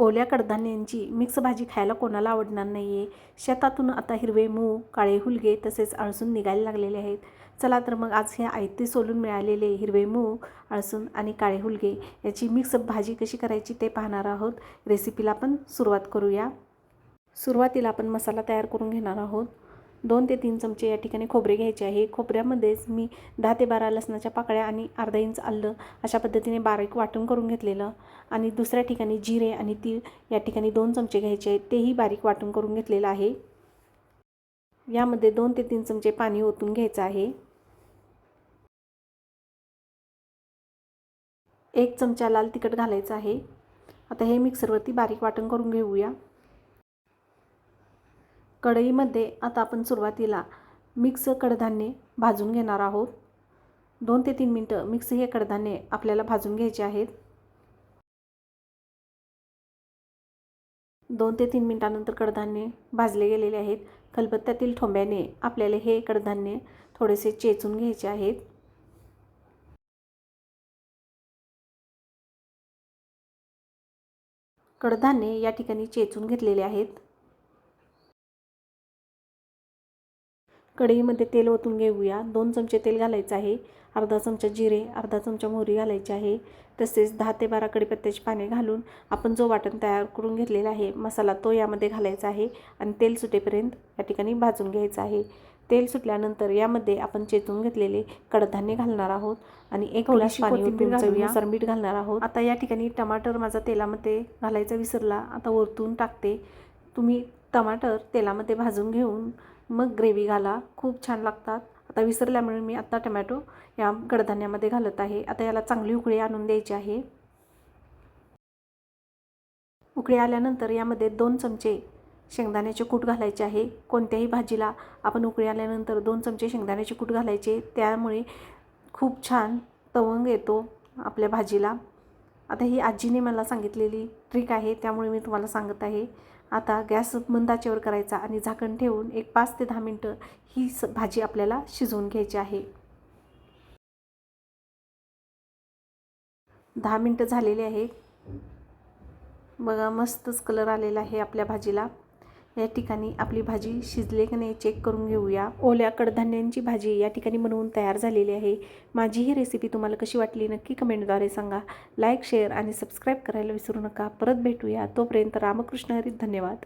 ओल्या कडधान्यांची मिक्स भाजी खायला कोणाला आवडणार नाही आहे शेतातून आता हिरवे मूग काळे हुलगे तसेच अळसून निघायला लागलेले आहेत. चला तर मग आज हे आयते सोलून मिळालेले हिरवे मूग अळसून आणि काळे हुलगे याची मिक्स भाजी कशी करायची ते पाहणार आहोत. रेसिपीला आपण सुरुवात करूया. सुरुवातीला आपण मसाला तयार करून घेणार आहोत. दोन ते तीन चमचे या ठिकाणी खोबरे घ्यायचे आहे. खोबऱ्यामध्येच मी दहा ते बारा लसणाच्या पाकळ्या आणि अर्धा इंच आलं अशा पद्धतीने बारीक वाटून करून घेतलेलं आणि दुसऱ्या ठिकाणी जिरे आणि तीळ या ठिकाणी दोन चमचे घ्यायचे आहेत तेही बारीक वाटून करून घेतलेलं आहे. यामध्ये दोन ते तीन चमचे पाणी ओतून घ्यायचं आहे. एक चमचा लाल तिखट घालायचं आहे. आता हे मिक्सरवरती बारीक वाटण करून घेऊया. कढईमध्ये आता आपण सुरुवातीला मिक्स कडधान्ये भाजून घेणार आहोत. दोन ते तीन मिनटं मिक्स हे कडधान्ये आपल्याला भाजून घ्यायचे आहेत. दोन ते तीन मिनटानंतर कडधान्ये भाजले गेलेले आहेत. खलबत्त्यातील ठोंब्याने आपल्याला हे कडधान्ये थोडेसे चेचून घ्यायचे आहेत. कडधान्ये या ठिकाणी चेचून घेतलेले आहेत. कढईमध्ये तेल ओतून घेऊया. दोन चमचे तेल घालायचं आहे. अर्धा चमचा जिरे अर्धा चमचा मोहरी घालायची आहे. तसेच दहा ते बारा कढीपत्त्याची पाने घालून आपण जो वाटण तयार करून घेतलेला आहे मसाला तो यामध्ये घालायचा आहे आणि तेल सुटेपर्यंत या ठिकाणी भाजून घ्यायचं आहे. तेल सुटल्यानंतर यामध्ये आपण चेचून घेतलेले कडधान्य घालणार आहोत आणि एक ग्लास पाणी चवीनुसार मीठ घालणार आहोत. आता या ठिकाणी टमाटर माझा तेलामध्ये घालायचा विसरला. आता वरतून टाकते. तुम्ही टमाटर तेलामध्ये भाजून घेऊन मग ग्रेव्ही घाला. खूप छान लागतात. आता विसरल्यामुळे मी आत्ता टमॅटो या कडधान्यामध्ये घालत आहे. आता याला चांगली उकळी आणून द्यायची आहे. उकळी आल्यानंतर यामध्ये दोन चमचे शेंगदाण्याचे कूट घालायचे आहे. कोणत्याही भाजीला आपण उकळी आल्यानंतर दोन चमचे शेंगदाण्याचे कूट घालायचे. त्यामुळे खूप छान तवंग येतो आपल्या भाजीला. आता ही आजीने मला सांगितलेली ट्रिक आहे त्यामुळे मी तुम्हाला सांगत आहे. आता गॅस मंदाचेवर करायचा आणि झाकण ठेवून एक पाच ते दहा मिनटं ही स भाजी आपल्याला शिजवून घ्यायची आहे. दहा मिनटं झालेली आहे. बघा मस्तच कलर आलेला आहे आपल्या भाजीला. या ठिकाणी आपली भाजी शिजले की नाही चेक करून घेऊया. ओल्या कडधान्यांची भाजी या ठिकाणी बनवून तयार झालेली आहे. माझी ही रेसिपी तुम्हाला कशी वाटली नक्की कमेंटद्वारे सांगा. लाईक शेअर आणि सबस्क्राईब करायला विसरू नका. परत भेटूया. तोपर्यंत रामकृष्ण हरी धन्यवाद.